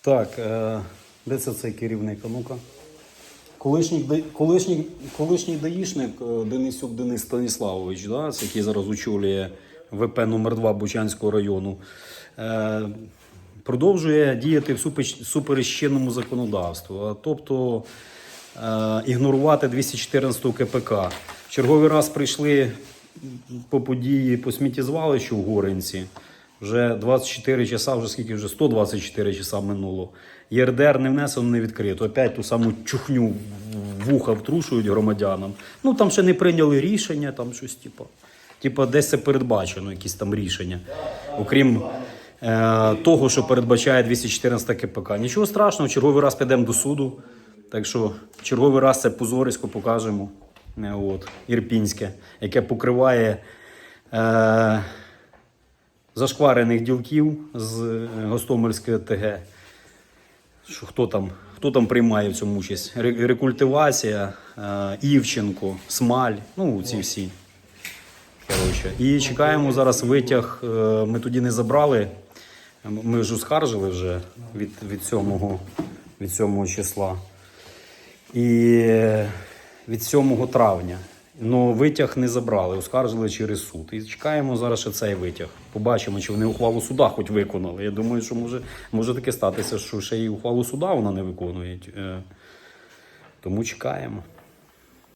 Так, е, де це цей керівник? А ну-ка. Колишній, колишній, колишній даїшник е, Денисюк Денис Станіславович, да, який зараз очолює ВП номер 2 Бучанського району, е, продовжує діяти всупереч суперечинному законодавству, тобто ігнорувати 214 КПК. В черговий раз прийшли по події по сміттєзвалищу в Горинці. Вже 24 часа, вже скільки вже 124 часа минуло. ЄРДР не внесено, не відкрито. Опять ту саму чухню вуха втрушують громадянам. Ну там ще не прийняли рішення, там щось типу. Типа десь це передбачено, якісь там рішення. Окрім е, того, що передбачає 214 КПК. Нічого страшного, черговий раз підемо до суду. Так що черговий раз це позорисько покажемо. Е, От, Ірпінське, яке покриває. Е, зашкварених ділків з е, Гостомельської ТГ. Що хто там, хто там приймає в цьому участь? Рекультивація, е, Івченко, Смаль, ну ці всі. Коротше. І чекаємо зараз витяг. е, Ми тоді не забрали. Ми ж оскаржили вже від, від, 7, від 7 числа. І від 7 травня. Ну, витяг не забрали, оскаржили через суд. І чекаємо зараз ще цей витяг. Побачимо, чи вони ухвалу суда хоч виконали. Я думаю, що може, може таке статися, що ще й ухвалу суда вона не виконують. Е, Тому чекаємо.